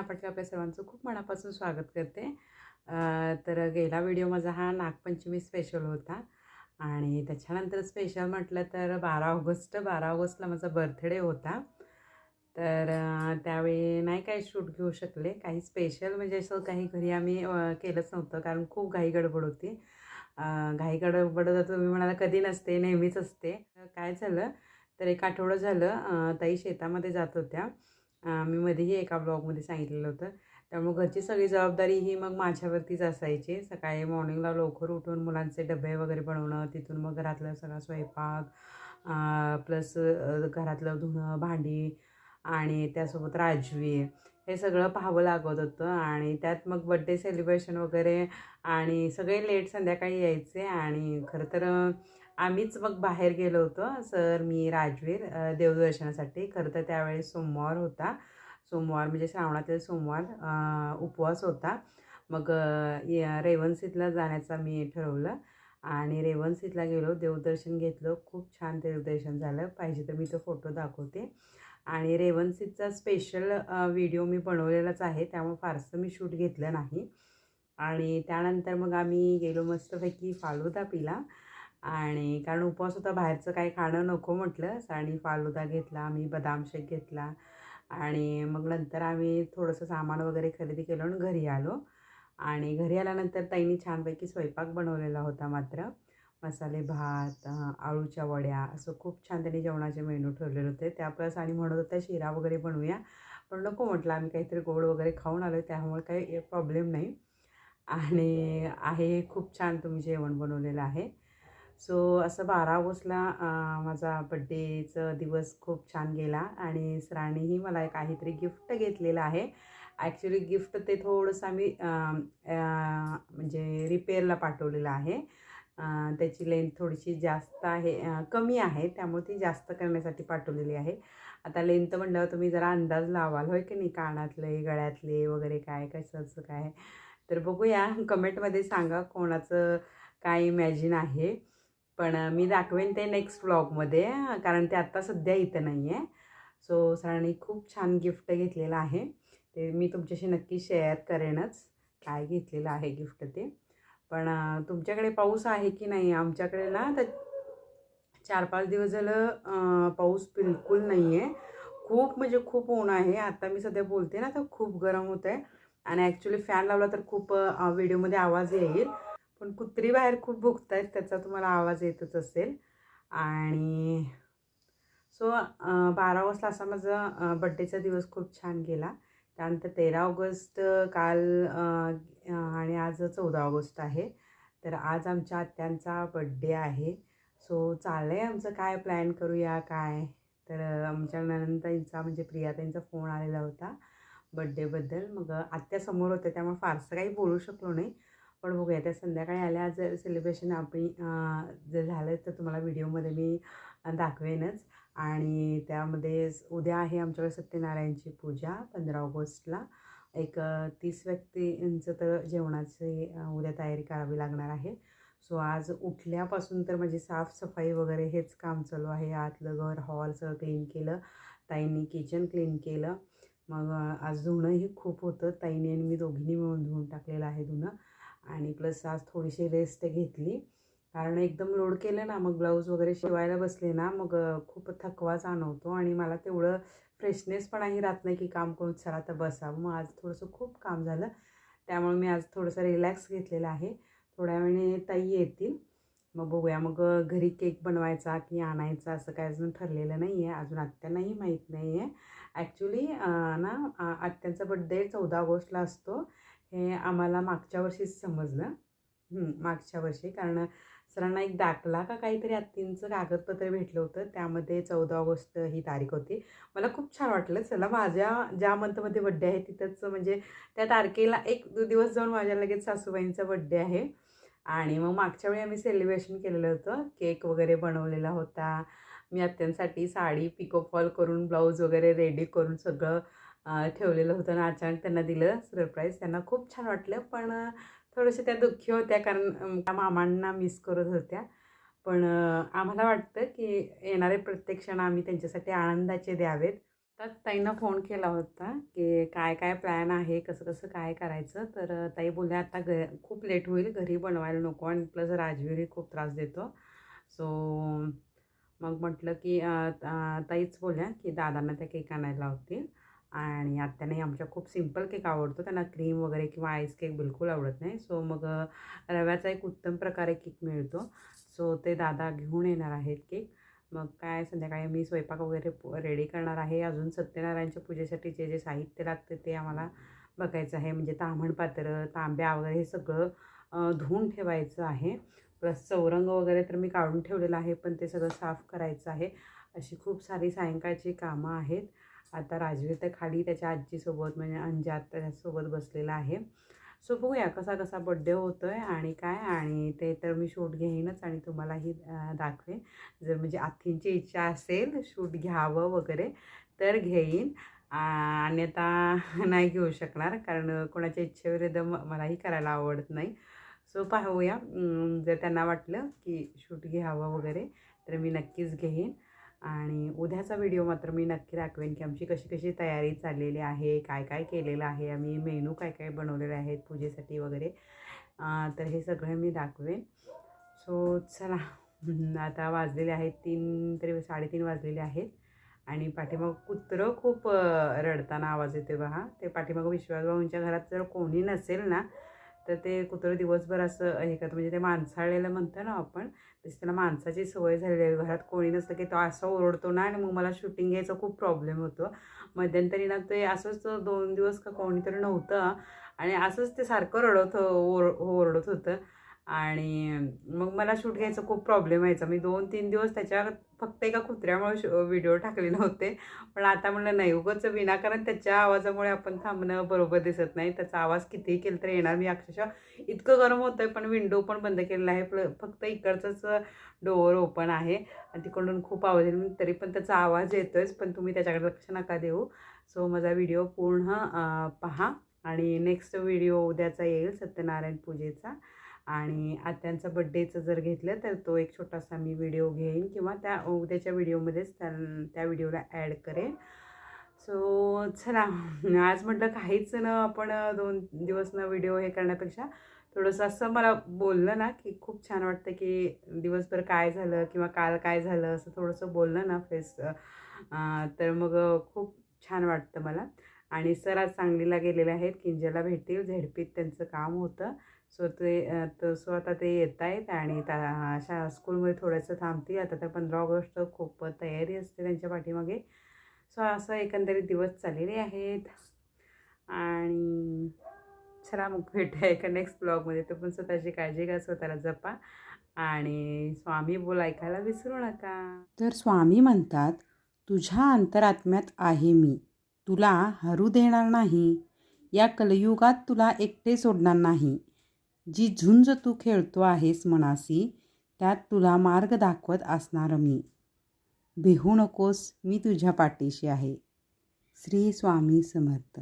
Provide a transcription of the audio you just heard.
आपटके आपल्या सर्वांचं खूप मनापासून स्वागत करते. तर गेला व्हिडिओ माझा हा नागपंचमी स्पेशल होता. आणि त्याच्यानंतर स्पेशल म्हटलं तर बारा ऑगस्ट बारा ऑगस्टला माझा बर्थडे होता. तर त्यावेळी नाही काही शूट घेऊ शकले. काही स्पेशल म्हणजे असं काही घरी आम्ही केलंच नव्हतं. कारण खूप घाई गडबड होती. घाई गडबड तर तुम्ही म्हणाला कधी नसते नेहमीच असते. काय झालं? तर एक आठवडं झालं ताई शेतामध्ये जात होत्या. मी मध्येही एका ब्लॉगमध्ये सांगितलेलं होतं. त्यामुळे घरची सगळी जबाबदारी ही मग माझ्यावरतीच असायची. सकाळी मॉर्निंगला लवकर उठून मुलांचे डबे वगैरे बनवणं तिथून मग घरातला सगळा स्वयंपाक प्लस घरातलं धुणं भांडी आणि त्यासोबत राजवी हे सगळं पाहावं लागत होतं. आणि त्यात मग बड्डे सेलिब्रेशन वगैरे आणि सगळे लेट संध्याकाळी यायचे आणि खरं तर आम्हीच मग बाहेर गेलो होतो. सर मी राजवीर देवदर्शनासाठी. खरं तर त्यावेळेस सोमवार होता. सोमवार म्हणजे श्रावणातील सोमवार उपवास होता. मग या रेवणसीतला जाण्याचा मी ठरवलं आणि रेवणसीतला गेलो. देवदर्शन घेतलं. खूप छान देवदर्शन झालं. पाहिजे तर मी तो फोटो दाखवते. आणि रेवणसीचा स्पेशल व्हिडिओ मी बनवलेलाच आहे. त्यामुळे फारसं मी शूट घेतलं नाही. आणि त्यानंतर मग आम्ही गेलो मस्तपैकी फालुदा पिला. आणि कारण उपवास होता बाहेरचं काही खाणं नको म्हटलंच आणि फालुदा घेतला आम्ही बदाम शेक घेतला आणि मग नंतर आम्ही थोडंसं सामान वगैरे खरेदी केलं आणि घरी आलो. आणि घरी आल्यानंतर ताईंनी छानपैकी स्वयंपाक बनवलेला होता मात्र. मसाले भात आळूच्या वड्या असं खूप छान त्यांनी जेवणाचे मेनू ठेवलेले होते. त्या प्लस आणि म्हणत होत्या शिरा वगैरे बनवूया. पण नको म्हटलं आम्ही काहीतरी गोड वगैरे खाऊन आलो त्यामुळे काही प्रॉब्लेम नाही. आणि आहे खूप छान तुम्ही जेवण बनवलेलं आहे. सो असं बारा ऑगस्टला माझा बड्डेचं दिवस खूप छान गेला आणि सरांनीही मला काहीतरी गिफ्ट घेतलेलं आहे. ॲक्च्युली गिफ्ट ते थोडंसं आम्ही म्हणजे रिपेअरला पाठवलेलं आहे. त्याची लेंथ थोडीशी जास्त आहे कमी आहे त्यामुळे ती जास्त करण्यासाठी पाठवलेली आहे. आता लेंथ म्हटल्यावर तुम्ही जरा अंदाज लावाल होय की नाही? कानातले गळ्यातले वगैरे काय कशाचं काय? तर बघूया कमेंटमध्ये सांगा कोणाचं काय इमॅजिन आहे. पण मी दाखवेन ते नेक्स्ट व्लॉगमध्ये कारण ते आत्ता सध्या इथं नाही आहे सो सरांनी खूप छान गिफ्ट घेतलेलं आहे. ते मी तुमच्याशी नक्की शेअर करेनच काय घेतलेलं आहे गिफ्ट ते. पण तुमच्याकडे पाऊस आहे की नाही? आमच्याकडे ना तर चार पाच दिवस झालं पाऊस बिलकुल नाही आहे खूप म्हणजे खूप ऊन आहे. आता मी सध्या बोलते ना तर खूप गरम होत आहे आणि ॲक्च्युली फॅन लावला तर खूप व्हिडिओमध्ये आवाज येईल. पण कुत्री बाहेर खूप भुकत आहेत त्याचा तुम्हाला आवाज येतच असेल. आणि सो बारा ऑगस्टला असा माझा बड्डेचा दिवस खूप छान गेला. त्यानंतर तेरा ऑगस्ट काल आणि आज चौदा ऑगस्ट आहे. तर आज आमच्या आत्यांचा बड्डे आहे. सो चाललं आहे आमचं काय प्लॅन करूया काय? तर आमच्या नंतरचा म्हणजे प्रियाताईंचा फोन आलेला होता बड्डेबद्दल मग आत्या समोर होत्या त्यामुळे फारसं काही बोलू शकलो नाही. पण बघूया त्या संध्याकाळी आल्या जर सेलिब्रेशन आपण जर झालं तर तुम्हाला व्हिडिओमध्ये मी दाखवेनच. आणि त्यामध्ये उद्या आहे आमच्याकडे सत्यनारायणची पूजा पंधरा ऑगस्टला. एक तीस व्यक्तींचं तर जेवणाची उद्या तयारी करावी लागणार आहे. सो आज उठल्यापासून तर माझी साफसफाई वगैरे हेच काम चालू आहे. आतलं घर हॉल सगळं क्लीन केलं. ताईंनी किचन क्लीन केलं. मग आज धुणंही खूप होतं. ताईने आणि मी दोघींनी मिळून धुवून टाकलेलं आहे धुणं. आणि प्लस आज थोडीशी रेस्ट घेतली. कारण एकदम लोड केलं ना मग ब्लाऊज वगैरे शिवायला बसले ना मग खूप थकवा जाणवतो. आणि मला तेवढं फ्रेशनेसपणाही राहत नाही की काम करून चला आता बसावं. मग आज थोडंसं खूप काम झालं. त्यामुळे मी आज थोडंसं रिलॅक्स घेतलेलं आहे. थोड्या वेळाने ताई येतील. मग बघूया मग घरी केक बनवायचा की आणायचा असं काय अजून ठरलेलं नाही आहे अजून आत्यांनाही माहीत नाही आहे ॲक्च्युली ना आ- आत्यांचा बड्डे चौदा ऑगस्टला असतो. हे आम्हाला मागच्या वर्षीच समजलं. मागच्या वर्षी. कारण सरांना एक दाखला का काहीतरी आत्तींचं कागदपत्र भेटलं होतं. त्यामध्ये चौदा ऑगस्ट ही तारीख होती. मला खूप छान वाटलं. चला माझ्या ज्या मंथमध्ये बड्डे आहे तिथंच म्हणजे त्या तारखेला एक दिवस जाऊन माझ्या लगेच सासूबाईंचा बड्डे आहे. आणि मग मागच्या वेळी आम्ही सेलिब्रेशन केलेलं होतं. केक वगैरे बनवलेला होता. मी आत्यांसाठी साडी पिको फॉल करून ब्लाऊज वगैरे रेडी करून सगळं ठेवलेलं होतं आणि अचानक त्यांना दिलं सरप्राईज त्यांना खूप छान वाटलं पण थोडंसं त्या दुःखी होत्या कारण त्या मामांना मिस करत होत्या. पण आम्हाला वाटतं की येणारे प्रत्येक क्षण आम्ही त्यांच्यासाठी आनंदाचे द्यावेत. तर ताईनं फोन केला होता की काय काय प्लॅन आहे कसं कसं काय करायचं? तर ताई बोलल्या आता घ खूप लेट होईल घरी बनवायला नको आणि प्लस राजवीरही खूप त्रास देतो. सो मग म्हटलं की ताईच बोलल्या की दादांना त्या केक आणायला लावतील. आणि आत्याने आमच्या खूप सिंपल केक आवडतो. त्यांना क्रीम वगैरे किंवा आईस केक बिलकुल आवडत नाही. सो मग रव्याचा एक उत्तम प्रकारे केक मिळतो. सो ते दादा घेऊन येणार आहेत केक. मग काय संध्याकाळी मी स्वयंपाक वगैरे रेडी करणार आहे. अजून सत्यनारायणच्या पूजेसाठी जे जे साहित्य लागते ते आम्हाला बघायचं आहे. म्हणजे ताम्हणपात्र तांब्या वगैरे हे सगळं धुवून ठेवायचं आहे. प्लस चौरंग वगैरे तर मी काढून ठेवलेलं आहे पण ते सगळं साफ करायचं आहे. अशी खूप सारी सायंकाळची कामं आहेत. आता राजवीर तर खाली त्याच्या आजीसोबत म्हणजे अंजात त्याच्यासोबत बसलेला आहे. सो बघूया कसा कसा बड्डे होतो आहे आणि काय आणि ते तर मी शूट घेईनच आणि तुम्हालाही दाखवेन. जर म्हणजे आत्तींची इच्छा असेल शूट घ्यावं वगैरे तर घेईन. अन्यथा नाही घेऊ शकणार कारण कोणाच्या इच्छेविरुद्ध म मलाही करायला आवडत नाही. सो पाहूया. जर त्यांना वाटलं की शूट घ्यावं वगैरे तर मी नक्कीच घेईन. आणि उद्याचा व्हिडिओ मात्र मी नक्की दाखवेन की आमची कशी कशी तयारी चाललेली आहे काय काय केलेलं आहे आम्ही मेनू काय काय बनवलेले आहेत पूजेसाठी वगैरे. तर हे सगळं मी दाखवेन. सो चला. आता वाजलेले आहेत तीन तरी साडेतीन वाजलेले आहेत. आणि पाठीमाग कुत्रं खूप रडताना आवाज येतो बघा. ते पाठीमाग विश्वासभाऊंच्या घरात जर कोणी नसेल ना तर ते कुत्रं दिवसभर असं हे करतं म्हणजे ते माणसाळलेलं म्हणतो ना आपण तशी त्याला माणसाची सवय झालेली आहे. घरात कोणी नसलं की तो असं ओरडतो ना आणि मग मला शूटिंग घ्यायचा खूप प्रॉब्लेम होतो. मध्यंतरी ना ते असंच दोन दिवस का कोणीतरी नव्हतं आणि असंच ते सारखं रडत ओर ओरडत होतं. आणि मग मला शूट घ्यायचा खूप प्रॉब्लेम व्हायचा. मी दोन तीन दिवस त्याच्या फक्त एका कुत्र्यामुळे शो व्हिडिओ टाकलेले होते पण आता म्हणलं नाही उगंच विनाकारण त्याच्या आवाजामुळे आपण थांबणं बरोबर दिसत नाही. त्याचा आवाज कितीही केला तर येणार. मी अक्षरशः इतकं गरम होतं आहे पण विंडो पण बंद केलेला आहे. प्ल फक्त इकडचंच डोअर ओपन आहे. आणि तिकडून खूप आवाज येईल. तरी पण त्याचा आवाज येतोयच पण तुम्ही त्याच्याकडे लक्ष नका देऊ. सो माझा व्हिडिओ पूर्ण पहा. आणि नेक्स्ट व्हिडिओ उद्याचा येईल सत्यनारायण पूजेचा. आणि आत्यांचा बड्डेचं जर घेतलं तर तो एक छोटासा मी व्हिडिओ घेईन किंवा त्या उद्याच्या व्हिडिओमध्येच त्या त्या व्हिडिओला ॲड करेन. सो चला. आज म्हटलं काहीच न आपण दोन दिवस न व्हिडिओ हे करण्यापेक्षा थोडंसं असं मला बोललं ना की खूप छान वाटतं की दिवसभर काय झालं किंवा काल काय झालं असं थोडंसं बोललं ना फेस तर मग खूप छान वाटतं मला. आणि सर आज सांगलीला गेलेले आहेत किंजला भेटतील झेडपीत त्यांचं काम होतं. सो ते तर सो आता ते येत आहेत आणि त्या अशा स्कूलमध्ये थोडंसं थांबतील. आता तर पंधरा ऑगस्ट खूप तयारी असते त्यांच्या पाठीमागे. सो असं एकंदरीत दिवस चाललेले आहेत. आणि चला मग भेटूया एका नेक्स्ट ब्लॉगमध्ये तो पण स्वतःची काळजी घ्या स्वतःला जपा. आणि स्वामी बोल ऐकायला विसरू नका. तर स्वामी म्हणतात तुझ्या अंतरात्म्यात आहे मी. तुला हरू देणार नाही. या कलयुगात तुला एकटे सोडणार नाही. जी झुंज तू खेळतो आहेस मनासी त्यात तुला मार्ग दाखवत असणार मी. भिहू नकोस मी तुझ्या पाठीशी आहे. श्री स्वामी समर्थ.